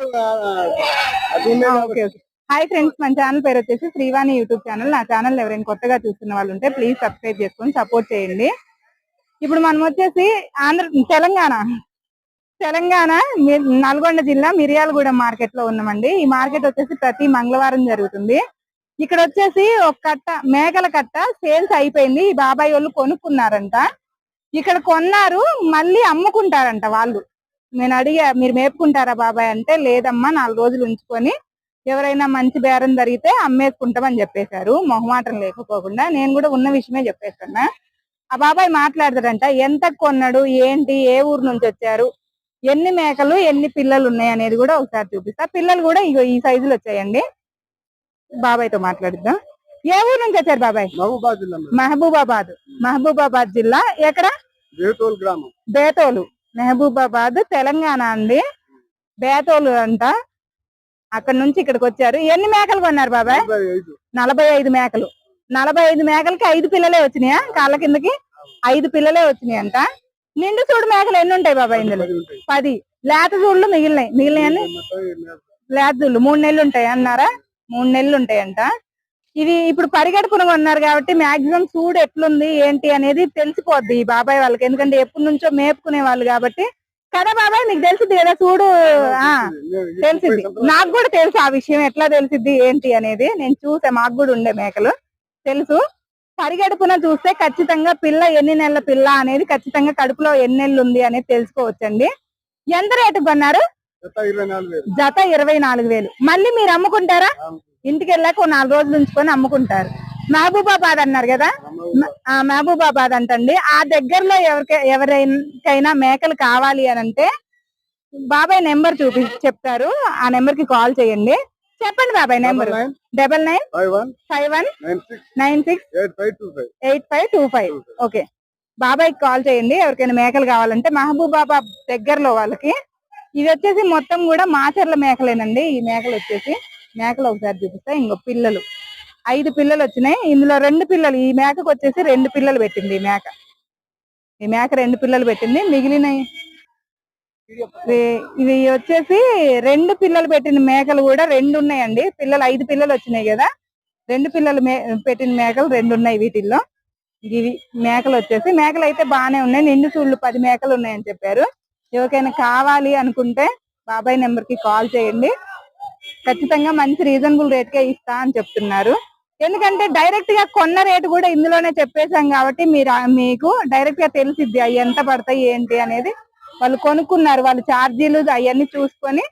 Okay hi friends మన channel పేరు వచ్చేసి శ్రీవాణి యూట్యూబ్ ఛానల్ నా ఛానల్ ఎవరైనా కొత్తగా చూస్తున్న వాళ్ళు ఉంటే ప్లీజ్ సబ్స్క్రైబ్ చేసుకొని సపోర్ట్ చేయండి. ఇప్పుడు మనం వచ్చేసి ఆంధ్ర తెలంగాణ. తెలంగాణ నల్గొండ జిల్లా మిర్యాలగూడెం మార్కెట్లో ఉన్నామండి. ఈ మార్కెట్ వచ్చేసి ప్రతి మంగళవారం జరుగుతుంది. ఇక్కడ వచ్చేసి ఒక కట్ట మేకల కట్ట సేల్స్ అయిపోయింది. ఈ బాబాయ్ వాళ్ళు కొనుక్కున్నారంట. ఇక్కడ కొన్నారు మళ్ళీ అమ్ముకుంటారంట వాళ్ళు. నేను అడిగా మీరు మేపుకుంటారా బాబాయ్? అంటే లేదమ్మా నాలుగు రోజులు ఉంచుకొని ఎవరైనా మంచి బేరం జరిగితే అమ్మేసుకుంటామని చెప్పేశారు. మొహమాటం లేకపోకుండా నేను కూడా ఉన్న విషయమే చెప్పేస్తున్నా. ఆ బాబాయ్ మాట్లాడతాడంట ఎంత కొన్నాడు? ఏంటి? ఏ ఊరు నుంచి వచ్చారు? ఎన్ని మేకలు ఎన్ని పిల్లలు ఉన్నాయి? అనేది కూడా ఒకసారి చూపిస్తా. పిల్లలు కూడా ఇగో ఈ సైజులు వచ్చాయండి. బాబాయ్తో మాట్లాడిద్దాం. ఏ ఊరు నుంచి వచ్చారు బాబాయ్? మేడం. మహబూబాబాద్. మహబూబాబాద్ జిల్లా. ఎక్కడ? బేతోల్ గ్రామం. బేతోలు. మహబూబాబాద్ తెలంగాణ అండి. బేతోలు అంట. అక్కడ నుంచి ఇక్కడికి వచ్చారు. ఎన్ని మేకలు కొన్నారు బాబాయ్? నలభై ఐదు. మేకలు. నలభై ఐదు మేకలకి ఐదు పిల్లలే వచ్చినాయా? కాళ్ళ కిందకి ఐదు పిల్లలే వచ్చినాయి అంట నిండు చూడు మేకలు ఎన్ని ఉంటాయి బాబాయ్ ఇందులో? పది లేత చూళ్ళు మిగిలినాయి. మిగిలినాయని లేత చూళ్ళు. మూడు నెలలు ఉంటాయి అన్నారా? మూడు నెలలు ఉంటాయంట. ఇది ఇప్పుడు పరిగెడుపున కొన్నారు కాబట్టి మాక్సిమం చూడు ఎట్లుంది ఏంటి అనేది తెలిసిపోద్ది ఈ బాబాయ్ వాళ్ళకి. ఎందుకంటే ఎప్పటి నుంచో మేపుకునే వాళ్ళు కాబట్టి. కదా బాబాయ్ నీకు తెలిసింది కదా చూడు. తెలిసింది నాకు కూడా తెలుసు ఆ విషయం ఎట్లా తెలిసిద్ది ఏంటి అనేది. నేను చూసా మాకు కూడా ఉండే మేకలు. తెలుసు. పరిగెడుపున చూస్తే ఖచ్చితంగా పిల్ల ఎన్ని నెలల పిల్ల అనేది ఖచ్చితంగా కడుపులో ఎన్ని నెలలు ఉంది అనేది తెలుసుకోవచ్చండి. ఎంత రేటు కొన్నారు? జత ఇరవై నాలుగు వేలు. మళ్ళీ మీరు అమ్ముకుంటారా? ఇంటికి వెళ్ళాక నాలుగు రోజులు ఉంచుకొని అమ్ముకుంటారు. మహబూబాబాద్ అన్నారు కదా? మహబూబాబాద్ అంటండి. ఆ దగ్గరలో ఎవరికి ఎవరికైనా మేకలు కావాలి అని అంటే బాబాయ్ నెంబర్ చూపి చెప్తారు. ఆ నెంబర్కి కాల్ చేయండి. చెప్పండి బాబాయ్ number. Double nine five one nine six eight five two five. Eight five two five. Okay. బాబాయ్ కాల్ చేయండి. ఎవరికైనా మేకలు కావాలంటే మహబూబాబాద్ దగ్గరలో వాళ్ళకి. ఇది వచ్చేసి మొత్తం కూడా మాచర్ల మేకలేనండి. ఈ మేకలు వచ్చేసి మేకలు ఒకసారి చూపిస్తా ఇంకో పిల్లలు. ఐదు పిల్లలు వచ్చినాయి ఇందులో రెండు పిల్లలు ఈ మేకకు వచ్చేసి రెండు పిల్లలు పెట్టింది ఈ మేక. ఈ మేక రెండు పిల్లలు పెట్టింది మిగిలిన ఇవి- వచ్చేసి రెండు పిల్లలు పెట్టిన మేకలు కూడా రెండు ఉన్నాయండి. పిల్లలు ఐదు పిల్లలు వచ్చినాయి కదా రెండు పిల్లలు మే పెట్టిన మేకలు రెండు ఉన్నాయి వీటిల్లో. ఇవి మేకలు వచ్చేసి మేకలు అయితే బాగానే ఉన్నాయి నిండు చూళ్ళు పది మేకలు ఉన్నాయని చెప్పారు. ఎవరికైనా కావాలి అనుకుంటే బాబాయ్ నెంబర్కి కాల్ చేయండి. ఖచ్చితంగా మంచి రీజనబుల్ రేట్ కే ఇస్తా అని చెప్తున్నారు. ఎందుకంటే డైరెక్ట్గా కొన్న రేటు కూడా ఇందులోనే చెప్పేశాం కాబట్టి మీరు మీకు డైరెక్ట్గా తెలిసిద్ది అవి ఎంత పడతాయి ఏంటి అనేది. వాళ్ళు కొనుక్కున్నారు వాళ్ళు ఛార్జీలు అవన్నీ చూసుకొని